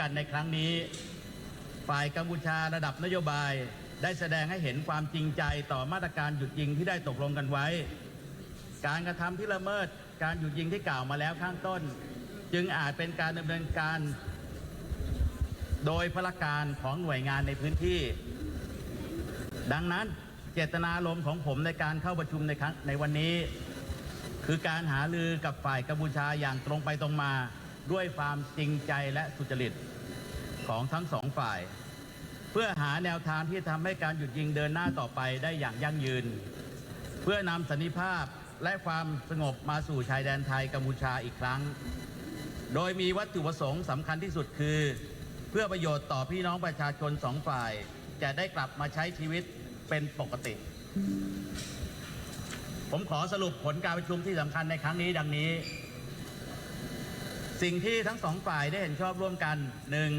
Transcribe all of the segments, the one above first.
กันในครั้งนี้ ฝ่ายกัมพูชาระดับนโยบายได้แสดงให้เห็นความจริงใจต่อมาตรการหยุดยิงที่ได้ตกลงกันไว้ การกระทำที่ละเมิดการหยุดยิงที่กล่าวมาแล้วข้างต้น จึงอาจเป็นการดำเนินการ โดยพละการของหน่วยงานในพื้นที่ ดังนั้นเจตนารมณ์ของผมในการเข้าประชุมในครั้งในวันนี้ คือการหาลือกับฝ่ายกัมพูชาอย่างตรงไปตรงมา ด้วยความจริงใจและสุจริตของทั้งสองฝ่าย เพื่อหาแนวทางที่ทำให้การหยุดยิงเดินหน้าต่อไปได้อย่างยั่งยืน เพื่อนำสันติภาพและความสงบมาสู่ชายแดนไทยกัมพูชาอีกครั้ง โดยมีวัตถุประสงค์สำคัญที่สุดคือ เพื่อประโยชน์ต่อพี่น้องประชาชนสองฝ่าย จะได้กลับมาใช้ชีวิตเป็นปกติ ผมขอสรุปผลการประชุมที่สำคัญในครั้งนี้ดังนี้ สิ่งที่ทั้งสองฝ่ายได้เห็นชอบร่วมกันหนึ่ง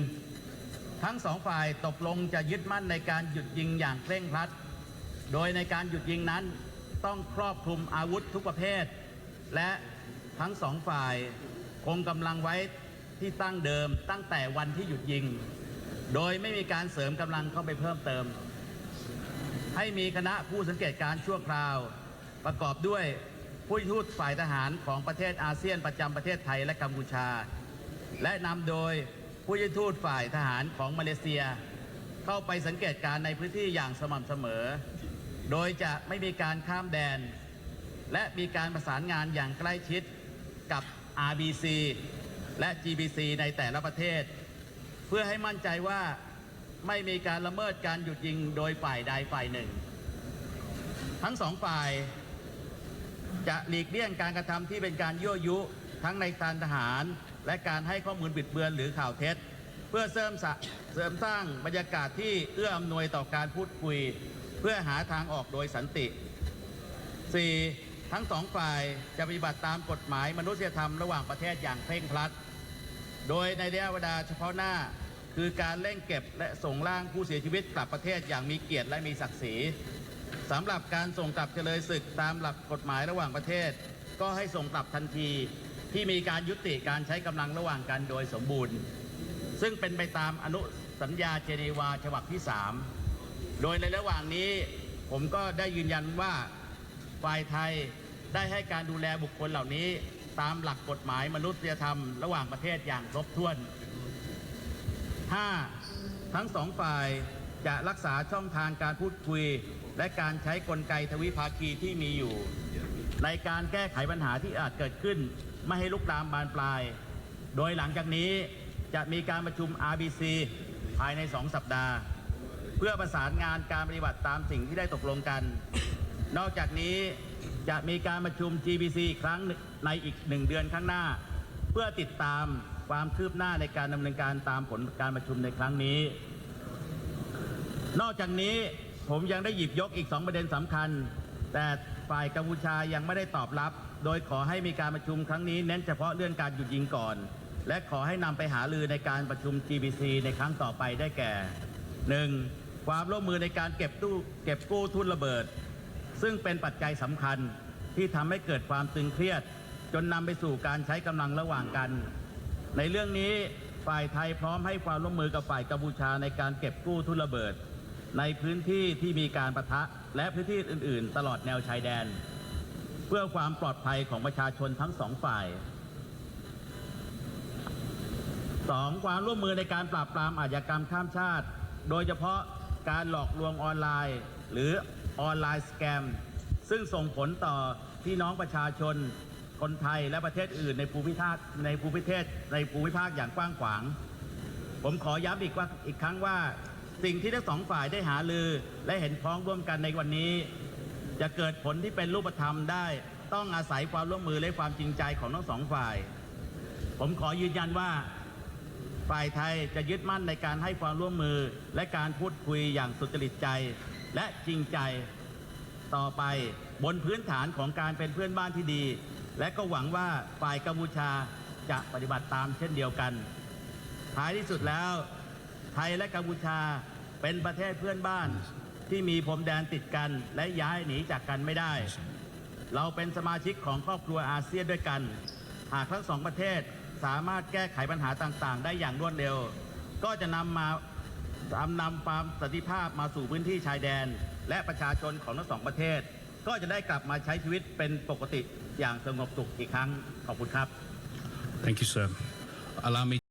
ทั้งสองฝ่ายตกลงจะยึดมั่นในการหยุดยิงอย่างเคร่งครัด โดยในการหยุดยิงนั้นต้องครอบคลุมอาวุธทุกประเภท และทั้งสองฝ่ายคงกำลังไว้ที่ตั้งเดิมตั้งแต่วันที่หยุดยิง โดยไม่มีการเสริมกำลังเข้าไปเพิ่มเติม ให้มีคณะผู้สังเกตการณ์ชั่วคราว ประกอบด้วย ผู้ทูตฝ่ายทหารของประเทศอาเซียนประจำประเทศไทยและกัมพูชา และนำโดยผู้ทูตฝ่ายทหารของมาเลเซีย เข้าไปสังเกตการณ์ในพื้นที่อย่างสม่ำเสมอ โดยจะไม่มีการข้ามแดน และมีการประสานงานอย่างใกล้ชิดกับ RBC และ GBC ในแต่ละประเทศ เพื่อให้มั่นใจว่าไม่มีการละเมิดการหยุดยิงโดยฝ่ายใดฝ่ายหนึ่งทั้งสองฝ่าย จะหลีกเลี่ยงการกระทำที่เป็นการยั่วยุ ทั้งในทางทหาร และการให้ข้อมูลบิดเบือนหรือข่าวเท็จ เพื่อเสริมสเสริมสร้างบรรยากาศที่เอื้ออำนวยต่อการพูดคุย เพื่อหาทางออกโดยสันติ 4. ทั้งสองฝ่ายจะปฏิบัติตามกฎหมายมนุษยธรรมระหว่างประเทศอย่างเคร่งครัด โดยในระยะเวลาเฉพาะหน้าคือการเร่งเก็บและส่งร่างผู้เสียชีวิตกลับประเทศอย่างมีเกียรติและมีศักดิ์ศรี สำหรับการส่งกลับเฉลยศึกตามหลักกฎหมายระหว่างประเทศ ก็ให้ส่งกลับทันทีที่มีการยุติการใช้กำลังระหว่างกันโดยสมบูรณ์ ซึ่งเป็นไปตามอนุสัญญาเจนีวาฉบับที่ 3 โดยในระหว่างนี้ผมก็ได้ยืนยันว่าฝ่ายไทยได้ให้การดูแลบุคคลเหล่านี้ตามหลักกฎหมายมนุษยธรรมระหว่างประเทศอย่างครบถ้วน 5. ทั้งสองฝ่ายจะรักษาช่องทางการพูดคุย และการใช้กลไกทวิภาคีที่มีอยู่ ในการแก้ไขปัญหาที่อาจเกิดขึ้น ไม่ให้ลุกลามบานปลาย โดยหลังจากนี้จะมีการประชุม RBC ภายใน 2 สัปดาห์ เพื่อประสานงานการปฏิบัติตามสิ่งที่ได้ตกลงกัน นอกจากนี้จะมีการประชุม GBC อีกครั้งในอีกหนึ่งเดือนข้างหน้า เพื่อติดตามความคืบหน้าในการดำเนินการตามผลการประชุมในครั้งนี้ นอกจากนี้ ผมยังได้หยิบยกอีกสองประเด็นสำคัญ แต่ฝ่ายกัมพูชายังไม่ได้ตอบรับ โดยขอให้มีการประชุมครั้งนี้เน้นเฉพาะเรื่องการหยุดยิงก่อน และขอให้นำไปหาลือในการประชุม GBC ในครั้งต่อไปได้แก่ 1. ความร่วมมือในการเก็บตู้เก็บกู้ทุนระเบิด ซึ่งเป็นปัจจัยสำคัญที่ทำให้เกิดความตึงเครียด จนนำไปสู่การใช้กำลังระหว่างกัน ในเรื่องนี้ฝ่ายไทยพร้อมให้ความร่วมมือกับฝ่ายกัมพูชาในการเก็บกู้ทุนระเบิด ในพื้นที่ที่มีการประทะและพื้นที่อื่น ๆ ตลอดแนวชายแดน เพื่อความปลอดภัยของประชาชนทั้งสองฝ่าย 2. ความร่วมมือในการปราบปรามอาชญากรรมข้ามชาติ โดยเฉพาะการหลอกลวงออนไลน์ หรือออนไลน์สแกม ซึ่งส่งผลต่อพี่น้องประชาชน คนไทยและประเทศอื่นในภูมิภาคในภูมิเทศในภูมิภาคอย่างกว้างขวาง ผมขอย้ำอีกว่าอีกครั้งว่า สิ่งที่ทั้งสองฝ่ายได้หาลือ และเห็นพ้องร่วมกันในวันนี้ จะเกิดผลที่เป็นรูปธรรมได้ ต้องอาศัยความร่วมมือและความจริงใจของทั้งสองฝ่าย ผมขอยืนยันว่า ฝ่ายไทยจะยึดมั่นในการให้ความร่วมมือและการพูดคุยอย่างสุจริตใจ และจริงใจต่อไปบนพื้นฐานของการเป็นเพื่อนบ้านที่ดี และก็หวังว่าฝ่ายกัมพูชาจะปฏิบัติตามเช่นเดียวกัน ท้ายที่สุดแล้ว ไทยและกัมพูชาเป็นประเทศเพื่อนบ้านที่มีพรมแดนติดกันและย้ายหนีจากกันไม่ได้ เราเป็นสมาชิกของครอบครัวอาเซียนด้วยกัน หากทั้งสองประเทศสามารถแก้ไขปัญหาต่างๆ ได้อย่างรวดเร็ว ก็จะนำมาทำนำความสันติภาพมาสู่พื้นที่ชายแดน และประชาชนของทั้งสองประเทศ ก็จะได้กลับมาใช้ชีวิตเป็นปกติอย่างสงบสุขอีกครั้ง ขอบคุณครับ Thank you, sir. Allow me